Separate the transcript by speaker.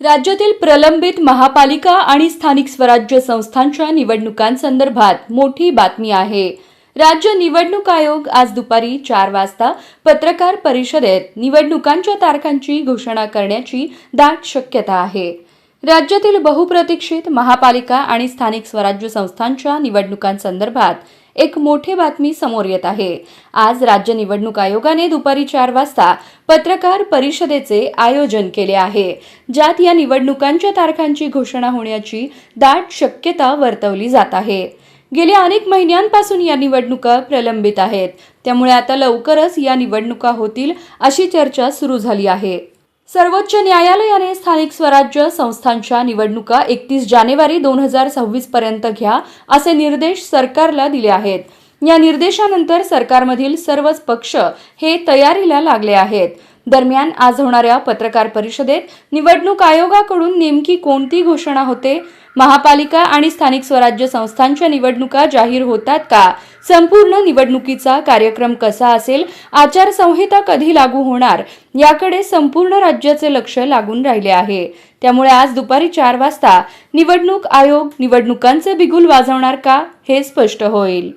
Speaker 1: राज्यातील प्रलंबित महापालिका आणि स्थानिक स्वराज्य संस्थांच्या निवडणुकांसंदर्भात मोठी बातमी आहे. राज्य निवडणूक आयोग आज दुपारी चार वाजता पत्रकार परिषदेत निवडणुकांच्या तारखांची घोषणा करण्याची दाट शक्यता आहे. राज्यातील बहुप्रतीक्षित महापालिका आणि स्थानिक स्वराज्य संस्थांच्या निवडणुकांसंदर्भात एक मोठी बातमी समोर येत आहे. आज राज्य निवडणूक आयोगाने दुपारी चार वाजता पत्रकार परिषदेचे आयोजन केले आहे. ज्यात या निवडणुकांच्या तारखांची घोषणा होण्याची दाट शक्यता वर्तवली जात आहे. गेल्या अनेक महिन्यांपासून या निवडणुका प्रलंबित आहेत. त्यामुळे आता लवकरच या निवडणुका होतील अशी चर्चा सुरू झाली आहे. सर्वोच्च न्यायालयाने स्थानिक स्वराज्य संस्थांच्या निवडणुका एकतीस जानेवारी दोन हजार सव्वीस पर्यंत घ्या असे निर्देश सरकारला दिले आहेत. या निर्देशानंतर सरकारमधील सर्वच पक्ष हे तयारीला लागले आहेत. दरम्यान आज होणाऱ्या पत्रकार परिषदेत निवडणूक आयोगाकडून नेमकी कोणती घोषणा होते? महापालिका आणि स्थानिक स्वराज्य संस्थांच्या निवडणुका जाहीर होतात का? संपूर्ण निवडणुकीचा कार्यक्रम कसा असेल आचारसंहिता कधी लागू होणार याकडे संपूर्ण राज्याचे लक्ष लागून राहिले आहे. त्यामुळे आज दुपारी चार वाजता निवडणूक आयोग निवडणुकांचे बिगुल वाजवणार का हे स्पष्ट होईल.